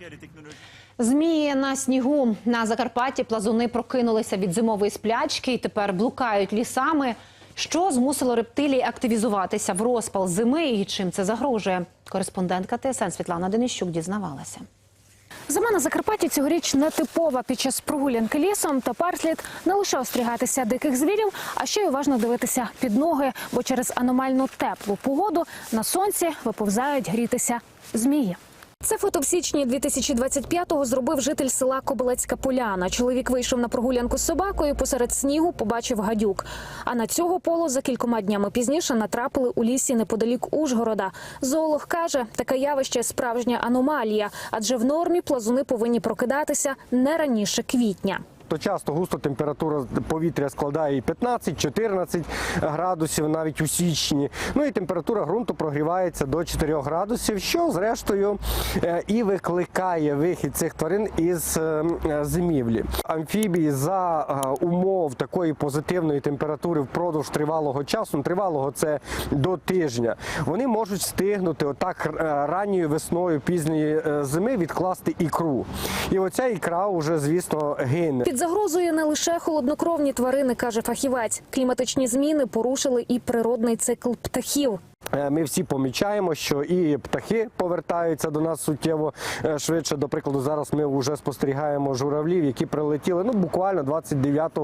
technologique. Змії на снігу на Закарпатті плазуни прокинулися від зимової сплячки і тепер блукають лісами. Що змусило рептилії активізуватися в розпал зими і чим це загрожує? Кореспондентка ТСН Світлана Денищук дізнавалася. Зима на Закарпатті цьогоріч нетипова під час прогулянки лісом. Тепер слід не лише остерігатися диких звірів, а ще й уважно дивитися під ноги, бо через аномально теплу погоду на сонці виповзають грітися змії. Це фото в січні 2025-го зробив житель села Кобилецька Поляна. Чоловік вийшов на прогулянку з собакою, посеред снігу побачив гадюк. А на цього поло за кількома днями пізніше натрапили у лісі неподалік Ужгорода. Зоолог каже, таке явище справжня аномалія, адже в нормі плазуни повинні прокидатися не раніше квітня. То часто густо температура повітря складає і 15-14 градусів навіть у січні. Ну і температура ґрунту прогрівається до 4 градусів, що зрештою е, і викликає вихід цих тварин із е, е, зимівлі. Амфібії за умов такої позитивної температури впродовж тривалого часу, тривалого це до тижня, вони можуть встигнути отак ранньою весною пізньої зими відкласти ікру. І оця ікра вже, звісно, гине. Під загрозою не лише холоднокровні тварини, каже фахівець. Кліматичні зміни порушили і природний цикл птахів. Е, Ми всі помічаємо, що і птахи повертаються до нас суттєво е, швидше. До прикладу, зараз ми вже спостерігаємо журавлів, які прилетіли ну буквально 29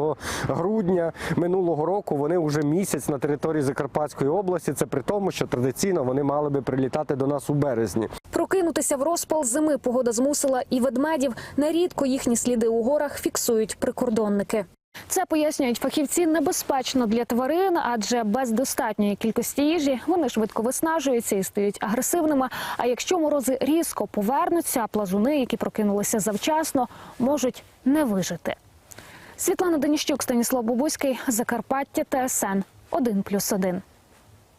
грудня минулого року. Вони вже місяць на території Закарпатської області. Це при тому, що традиційно вони мали би прилітати до нас у березні. Прокинутися в розпал зими погода змусила і ведмедів. Нерідко їхні сліди у горах фіксують прикордонники. Це пояснюють фахівці небезпечно для тварин, адже без достатньої кількості їжі вони швидко виснажуються і стають агресивними. А якщо морози різко повернуться, плазуни, які прокинулися завчасно, можуть не вижити. Світлана Даніщук, Станіслав Бубуський, Закарпаття, ТСН 1+,1.